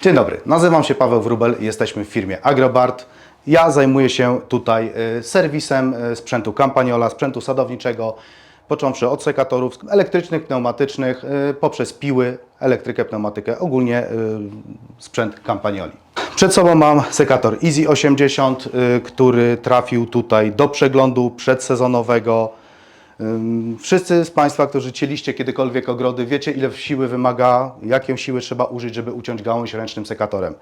Dzień dobry, nazywam się Paweł Wrubel, jesteśmy w firmie Agrobart. Ja zajmuję się tutaj y, serwisem y, sprzętu Campagnola, sprzętu sadowniczego, począwszy od sekatorów elektrycznych, pneumatycznych, y, poprzez piły, elektrykę, pneumatykę, ogólnie sprzęt Campagnoli. Przed sobą mam sekator Easy 80, y, który trafił tutaj do przeglądu przedsezonowego. Wszyscy z Państwa, którzy cieliście kiedykolwiek ogrody, wiecie ile siły wymaga, jakie siły trzeba użyć, żeby uciąć gałąź ręcznym sekatorem.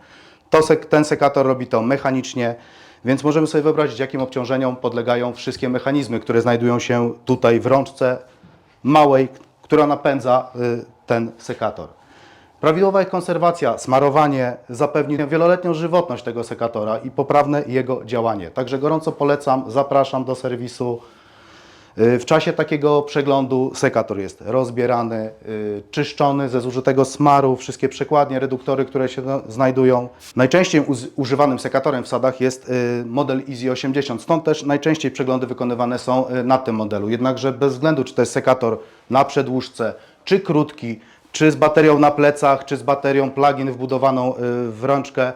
To ten sekator robi to mechanicznie, więc możemy sobie wyobrazić, jakim obciążeniom podlegają wszystkie mechanizmy, które znajdują się tutaj w rączce małej, która napędza y, ten sekator. Prawidłowa konserwacja, smarowanie zapewni wieloletnią żywotność tego sekatora i poprawne jego działanie. Także gorąco polecam, zapraszam do serwisu. Y, W czasie takiego przeglądu sekator jest rozbierany, y, czyszczony ze zużytego smaru, wszystkie przekładnie, reduktory, które się na- znajdują. Najczęściej używanym sekatorem w sadach jest y, model Easy 80, stąd też najczęściej przeglądy wykonywane są na tym modelu. Jednakże bez względu, czy to jest sekator na przedłużce, czy krótki, czy z baterią na plecach, czy z baterią plug-in wbudowaną w rączkę,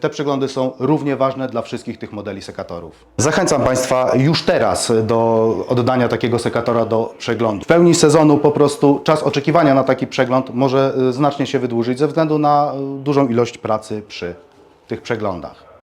Te przeglądy są równie ważne dla wszystkich tych modeli sekatorów. Zachęcam Państwa już teraz do oddania takiego sekatora do przeglądu. W pełni sezonu po prostu czas oczekiwania na taki przegląd może y, znacznie się wydłużyć ze względu na y, dużą ilość pracy przy tych przeglądach.